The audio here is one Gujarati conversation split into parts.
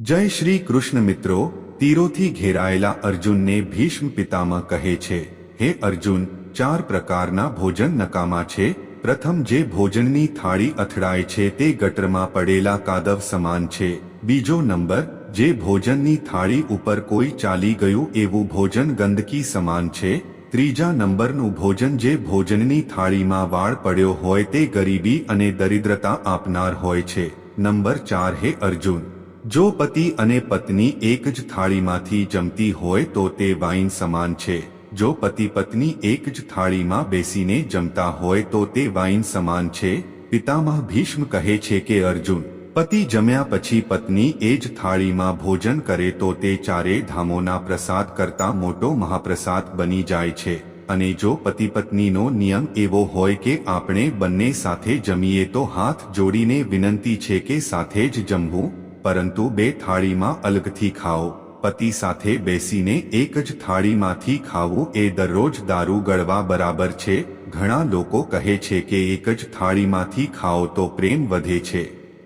જય શ્રી કૃષ્ણ મિત્રો, તીરોથી ઘેરાયેલા અર્જુનને ભીષ્મ પિતામહ કહે છે, હે અર્જુન, ચાર પ્રકારના ભોજન નકામા છે. પ્રથમ જે ભોજનની થાળી અથડાય છે તે ગટરમાં પડેલા કાદવ સમાન છે. બીજો નંબર, જે ભોજનની થાળી ઉપર કોઈ ચાલી ગયું એવું ભોજન ગંદકી સમાન છે. ત્રીજા નંબરનું ભોજન જે ભોજનની થાળીમાં વાળ પડ્યો હોય તે ગરીબી અને દરિદ્રતા આપનાર હોય છે. નંબર ચાર, હે અર્જુન જો પતિ અને પત્ની એક જ થાળીમાંથી જમતી હોય તો તે વાઈન સમાન છે. જો પતિ પત્ની એક જ થાળીમાં બેસીને જમતા હોય તો તે વાઈન સમાન છે. પિતામહ ભીષ્મ કહે છે કે, અર્જુન, પતિ જમ્યા પછી પત્ની એ જ થાળીમાં ભોજન કરે તો તે ચારે ધામોના પ્રસાદ કરતા મોટો મહાપ્રસાદ બની જાય છે. અને જો પતિ પત્નીનો નિયમ એવો હોય કે આપણે બંને સાથે જમીએ તો હાથ જોડીને વિનંતી છે કે સાથે જ જમવું પરંતુ બે થાળીમાં અલગથી ખાઓ. પતિ સાથે બેસીને એક જ થાળીમાંથી ખાવું એ દરરોજ દારૂ ગળવા બરાબર છે. ઘણા લોકો કહે છે કે એક જ થાળીમાંથી ખાઓ તો પ્રેમ વધે છે.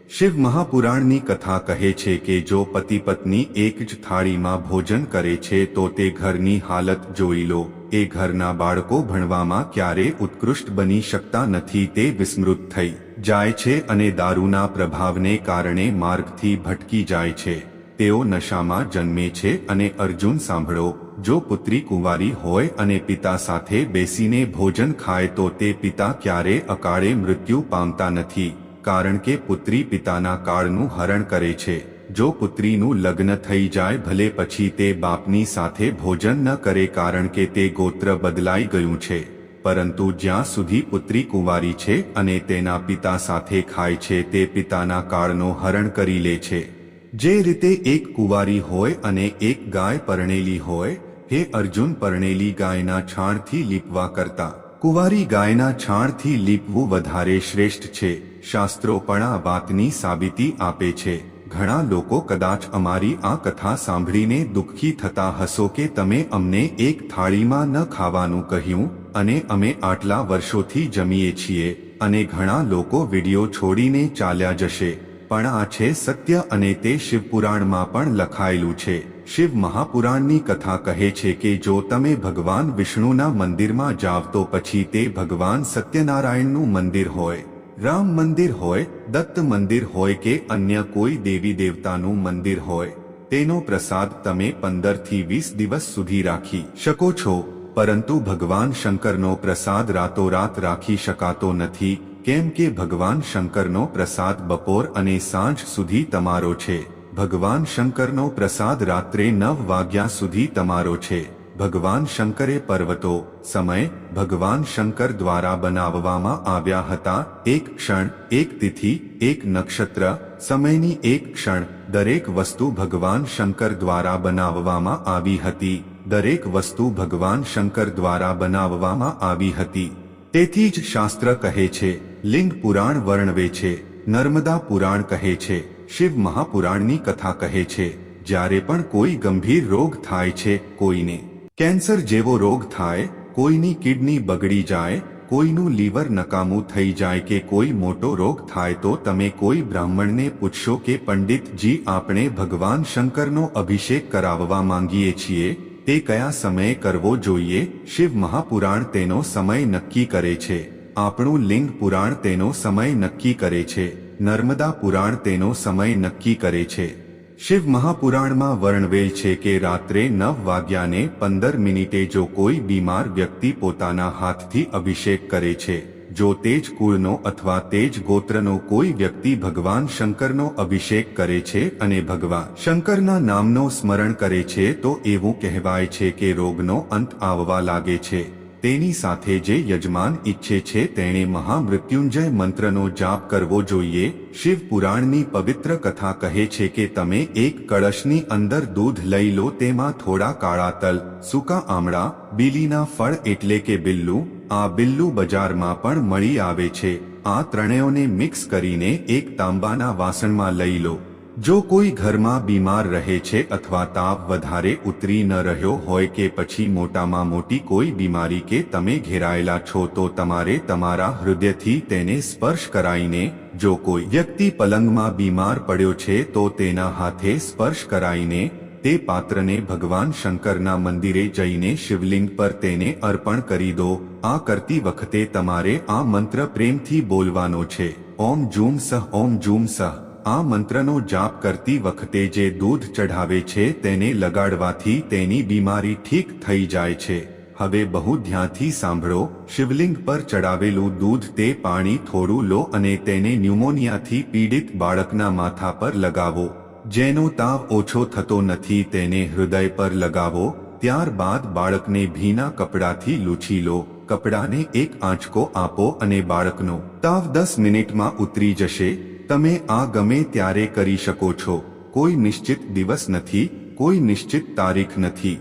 શિવ મહાપુરાણની કથા કહે છે કે જો પતિ પત્ની એક જ થાળીમાં ભોજન કરે છે તો તે ઘરની હાલત જોઈ લો. એ ઘરના બાળકો ભણવામાં ક્યારે ઉત્કૃષ્ટ બની શકતા નથી તે વિસ્મૃત થઈ. જાય છે અને દારૂના પ્રભાવને કારણે માર્ગથી ભટકી જાય છે. તેઓ નશામાં જન્મે છે અને અર્જુન સાંભળો, જો પુત્રી કુંવારી હોય અને પિતા સાથે બેસીને ભોજન ખાય તો તે પિતા ક્યારે અકાળે મૃત્યુ પામતા નથી, કારણ કે પુત્રી પિતાના કાળનું હરણ કરે છે. જો પુત્રીનું લગ્ન થઈ જાય ભલે પછી તે બાપની સાથે ભોજન ન કરે કારણ કે તે ગોત્ર બદલાઈ ગયું છે. પરંતુ જ્યાં સુધી પુત્રી કુંવારી છે અને તેના પિતા સાથે ખાય છે તે પિતાના કાળનો હરણ કરી લે છે. જે રીતે એક કુંવારી હોય અને એક ગાય પરણેલી હોય, હે અર્જુન પરણેલી ગાયના છાણથી લીપવા કરતા. કુંવારી ગાયના છાણથી લીપવું વધારે શ્રેષ્ઠ છે શાસ્ત્રો પણ આ વાતની સાબિતી આપે છે. ઘણા લોકો કદાચ અમારી આ કથા સાંભળીને દુઃખી થતા હશો કે તમે અમને એક થાળીમાં ન ખાવાનું કહ્યું, અને અમે આટલા વર્ષોથી જમીએ છીએ, અને ઘણા લોકો વીડિયો છોડીને ચાલ્યા જશે. પણ આ છે સત્ય અને તે શિવપુરાણમાં પણ લખાયેલું છે. શિવ મહાપુરાણની કથા કહે છે કે જો તમે ભગવાન વિષ્ણુના મંદિરમાં જાવ તો પછી તે ભગવાન સત્યનારાયણનું મંદિર હોય. રામ મંદિર હોય, દત્ત મંદિર હોય કે અન્ય કોઈ દેવી દેવતાનું મંદિર હોય, તેનો પ્રસાદ તમે પંદરથી વીસ દિવસ સુધી રાખી શકો છો. પરંતુ ભગવાન શંકરનો પ્રસાદ રાતોરાત રાખી શકાતો નથી. કેમ કે ભગવાન શંકરનો પ્રસાદ બપોર અને સાંજ સુધી તમારો છે. ભગવાન શંકરનો પ્રસાદ રાત્રે નવ વાગ્યા સુધી તમારો છે. ભગવાન શંકરે પર્વતો, સમય, ભગવાન શંકર દ્વારા બનાવવામાં આવ્યા હતા. એક ક્ષણ, એક તિથિ, એક નક્ષત્ર, સમયની એક ક્ષણ, દરેક વસ્તુ ભગવાન શંકર દ્વારા બનાવવામાં આવી હતી. દરેક વસ્તુ ભગવાન શંકર દ્વારા બનાવવામાં આવી હતી. તેથી જ શાસ્ત્ર કહે છે, લિંગ પુરાણ વર્ણવે છે, નર્મદા પુરાણ કહે છે, શિવ મહાપુરાણની કથા કહે છે. જ્યારે પણ કોઈ ગંભીર રોગ થાય છે, કોઈને કેન્સર જેવો રોગ થાય, કોઈની કિડની બગડી જાય, કોઈનું લીવર નકામું થઈ જાય કે કોઈ મોટો રોગ થાય તો તમે કોઈ બ્રાહ્મણને પૂછશો કે, પંડિતજી, આપણે ભગવાન શંકરનો અભિષેક કરાવવા માંગીએ છીએ, તે કયા સમયે કરવો જોઈએ? શિવ મહાપુરાણ તેનો સમય નક્કી કરે છે. આપણું લિંગ પુરાણ તેનો સમય નક્કી કરે છે. નર્મદા પુરાણ તેનો સમય નક્કી કરે છે. શિવ મહાપુરાણમાં વર્ણવેલ છે કે રાત્રે નવ વાગ્યાને પંદર મિનિટે જો કોઈ બીમાર વ્યક્તિ પોતાના હાથથી અભિષેક કરે છે, જો તેજ કુળનો અથવા તેજ ગોત્રનો કોઈ વ્યક્તિ ભગવાન શંકરનો અભિષેક કરે છે અને ભગવાન શંકરના નામનો સ્મરણ કરે છે તો એવું કહેવાય છે કે રોગનો અંત આવવા લાગે છે. તેની સાથે જે યજમાન ઈચ્છે છે તેણે મહામૃત્યુંજય મંત્રનો જાપ કરવો જોઈએ. શિવ પુરાણની પવિત્ર કથા કહે છે કે તમે એક કળશની અંદર દૂધ લઈ લો તેમાં થોડા કાળા તલ, સૂકા આમળા, બીલીના ફળ એટલે કે બિલ્લુ. આ બિલ્લુ બજારમાં પણ મળી આવે છે. આ ત્રણેયોને મિક્સ કરીને એક તાંબાના વાસણમાં લઈ લો. જો કોઈ ઘરમાં બીમાર રહે છે અથવા તાપ વધારે ઉતરી ન રહ્યો હોય કે પછી મોટામાં મોટી કોઈ બીમારી કે તમે ઘેરાયેલા છો તો તમારે તમારા હૃદયથી તેને સ્પર્શ કરાઈને જો કોઈ વ્યક્તિ પલંગમાં બીમાર પડ્યો છે તો તેના હાથે સ્પર્શ કરાઈને તે પાત્રને ભગવાન શંકરના મંદિરે જઈને શિવલિંગ પર તેને અર્પણ કરી દો. આ કરતી વખતે તમારે આ મંત્ર પ્રેમથી બોલવાનો છે. ઓમ જૂમ સહ, ઓમ જૂમ સહ. આ મંત્રનો જાપ કરતી વખતે જે દૂધ ચઢાવે છે તેને લગાડવાથી તેની બીમારી ઠીક થઈ જાય છે. હવે બહુ ધ્યાનથી સાંભળો, શિવલિંગ પર ચડાવેલું દૂધ તે પાણી થોડું લો અને તેને ન્યુમોનિયાથી પીડિત બાળકના માથા પર લગાવો. જેનો તાવ ઓછો થતો નથી તેને હૃદય પર લગાવો, ત્યારબાદ બાળકને ભીના કપડાથી લૂછી લો. કપડાને એક આંચકો આપો અને બાળકનો તાવ દસ મિનિટમાં ઉતરી જશે. તમે આ ગમે ત્યારે કરી શકો છો. કોઈ નિશ્ચિત દિવસ નથી, કોઈ નિશ્ચિત તારીખ નથી.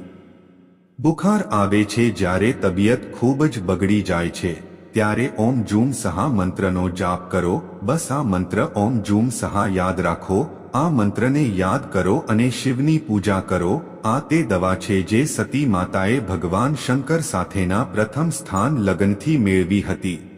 બુખાર આવે છે જ્યારે તબિયત ખૂબ જ બગડી જાય છે. ત્યારે ઓમ જૂમ સહા મંત્રનો જાપ કરો. બસ આ મંત્ર ઓમ જૂમ સહા યાદ રાખો. આ મંત્રને યાદ કરો અને શિવની પૂજા કરો. આ તે દવા છે જે સતી માતાએ ભગવાન શંકર સાથેના પ્રથમ સ્થાન લગનથી મેળવી હતી.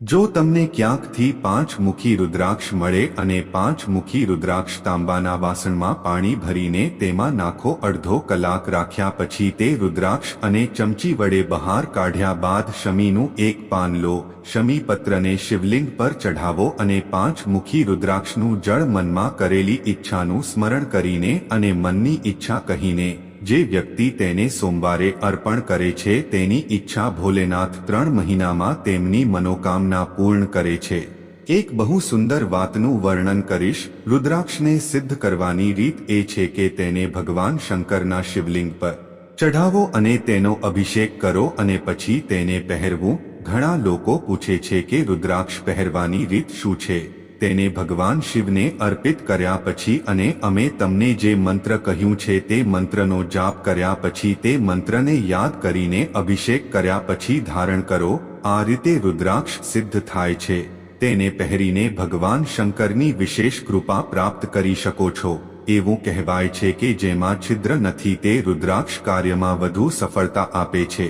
જો તમને ક્યાંકથી પાંચ મુખી રુદ્રાક્ષ મળે અને પાંચ મુખી રુદ્રાક્ષ તાંબાના વાસણમાં પાણી ભરીને તેમાં નાખો અડધો કલાક રાખ્યા પછી તે રુદ્રાક્ષ અને ચમચી વડે બહાર કાઢ્યા બાદ શમીનું એક પાન લો શમી પત્રને શિવલિંગ પર ચઢાવો અને પાંચ મુખી રુદ્રાક્ષનું જળ મનમાં કરેલી ઈચ્છાનું સ્મરણ કરીને અને મનની ઈચ્છા કહીને જે વ્યક્તિ તેને સોમવારે અર્પણ કરે છે, તેની ઈચ્છા ભોલેનાથ ત્રણ મહિનામાં તેમની મનોકામના પૂર્ણ કરે છે. એક બહુ સુંદર વાતનું વર્ણન કરીશ. રુદ્રાક્ષને સિદ્ધ કરવાની રીત એ છે કે તેને ભગવાન શંકરના શિવલિંગ પર ચઢાવો અને તેનો અભિષેક કરો અને પછી તેને પહેરવું. ઘણા લોકો પૂછે છે કે રુદ્રાક્ષ પહેરવાની રીત શું છે? તેને ભગવાન શિવને અર્પિત કર્યા પછી અને અમે તમને જે મંત્ર કહ્યું છે તે મંત્રનો જાપ કર્યા પછી તે મંત્રને યાદ કરીને અભિષેક કર્યા પછી ધારણ કરો, આ રીતે રુદ્રાક્ષ સિદ્ધ થાય છે. તેને પહેરીને ભગવાન શંકરની વિશેષ કૃપા પ્રાપ્ત કરી શકો છો. એવું કહેવાય છે કે જેમાં છિદ્ર નથી તે રુદ્રાક્ષ કાર્યમાં વધુ સફળતા આપે છે.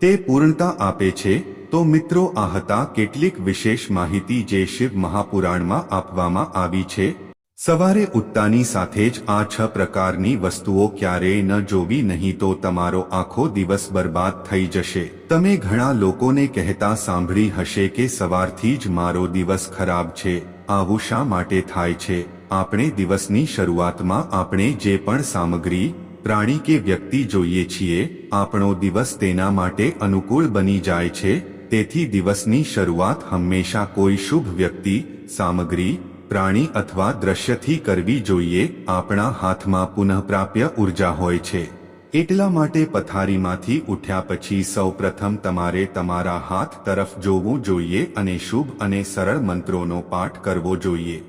તે પૂર્ણતા આપે છે તો મિત્રો આ હતા કેટલીક વિશેષ માહિતી જે શિવ મહાપુરાણમાં આપવામાં આવી છે. સવારે ઉત્તાની સાથે જ આ છ પ્રકારની વસ્તુઓ ક્યારેય ન જોવી નહીં તો તમારો આખો દિવસ બરબાદ થઈ જશે. તમે ઘણા લોકોને કહેતા સાંભળી હશે કે સવારથી જ મારો દિવસ ખરાબ છે. આવું શા માટે થાય છે? આપણે દિવસની શરૂઆતમાં આપણે જે પણ સામગ્રી, પ્રાણી કે વ્યક્તિ જોઈએ છીએ, આપણો દિવસ તેના માટે અનુકૂળ બની જાય છે. તેથી દિવસની શરૂઆત હંમેશા કોઈ શુભ વ્યક્તિ, સામગ્રી, પ્રાણી અથવા દ્રશ્યથી કરવી જોઈએ. આપણા હાથમાં પુનઃપ્રાપ્ય ઊર્જા હોય છે. એટલા માટે પથારીમાંથી ઉઠ્યા પછી સૌ પ્રથમ તમારે તમારા હાથ તરફ જોવું જોઈએ અને શુભ અને સરળ મંત્રોનો પાઠ કરવો જોઈએ.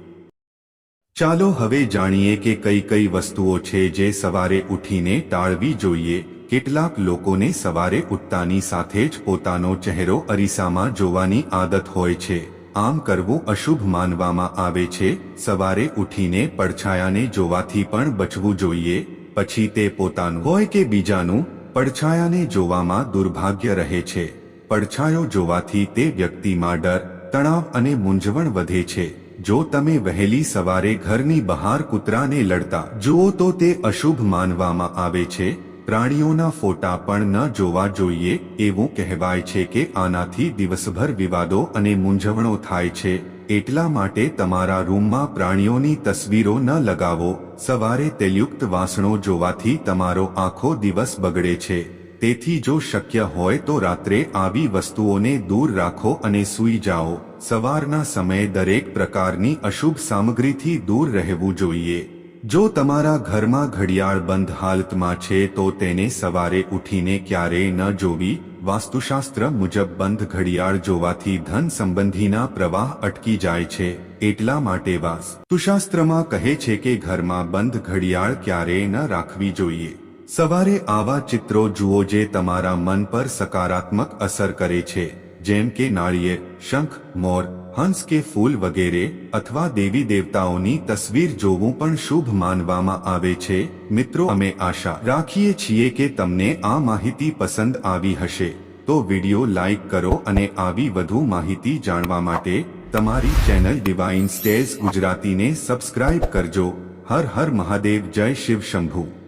ચાલો હવે જાણીએ કે કઈ કઈ વસ્તુઓ છે જે સવારે ઉઠીને ટાળવી જોઈએ. કેટલાક લોકોને સવારે ઉઠતાની સાથે જ પોતાનો ચહેરો અરીસામાં જોવાની આદત હોય છે. આમ કરવું અશુભ માનવામાં આવે છે. સવારે ઉઠીને પડછાયાને જોવાથી પણ બચવું જોઈએ. પછી તે પોતાનું હોય કે બીજાનું પડછાયાને જોવામાં દુર્ભાગ્ય રહે છે. પડછાયો જોવાથી તે વ્યક્તિમાં ડર, તણાવ અને મૂંઝવણ વધે છે. જો તમે વહેલી સવારે ઘરની બહાર કૂતરાને લડતા જુઓ તો તે અશુભ માનવામાં આવે છે. પ્રાણીઓના ફોટા પણ ન જોવા જોઈએ, એવું કહેવાય છે કે આનાથી દિવસભર વિવાદો અને મૂંઝવણો થાય છે. એટલા માટે તમારા રૂમમાં પ્રાણીઓની તસવીરો ન લગાવો. સવારે તેલયુક્ત વાસણો જોવાથી તમારો આખો દિવસ બગડે છે. તેથી જો શક્ય હોય તો રાત્રે આવી વસ્તુઓને દૂર રાખો અને સૂઈ જાઓ. સવારના સમયે દરેક પ્રકારની અશુભ સામગ્રીથી દૂર રહેવું જોઈએ. જો તમારા ઘરમાં ઘડિયાળ બંધ હાલતમાં છે તો તેને સવારે ઉઠીને ક્યારેય ન જોવી. વાસ્તુશાસ્ત્ર મુજબ બંધ ઘડિયાળ જોવાથી ધન સંબંધીના પ્રવાહ અટકી જાય છે, એટલા માટે વાસ્તુશાસ્ત્રમાં કહે છે કે ઘરમાં બંધ ઘડિયાળ ક્યારેય ન રાખવી જોઈએ. સવારે આવા ચિત્રો જુઓ જે તમારા મન પર સકારાત્મક અસર કરે છે, જેમ કે નાળિયેર, શંખ, મોર હંસ કે ફૂલ વગેરે અથવા દેવી દેવતાઓની તસવીર જોવું પણ શુભ માનવામાં આવે છે. મિત્રો, અમે આશા રાખીએ છીએ કે તમને આ માહિતી પસંદ આવી હશે. તો વિડિયો લાઇક કરો અને આવી વધુ માહિતી જાણવા માટે તમારી ચેનલ ડિવાઇન સ્ટેઝ ગુજરાતીને સબસ્ક્રાઇબ કરજો. હર હર મહાદેવ, જય શિવ શંભુ.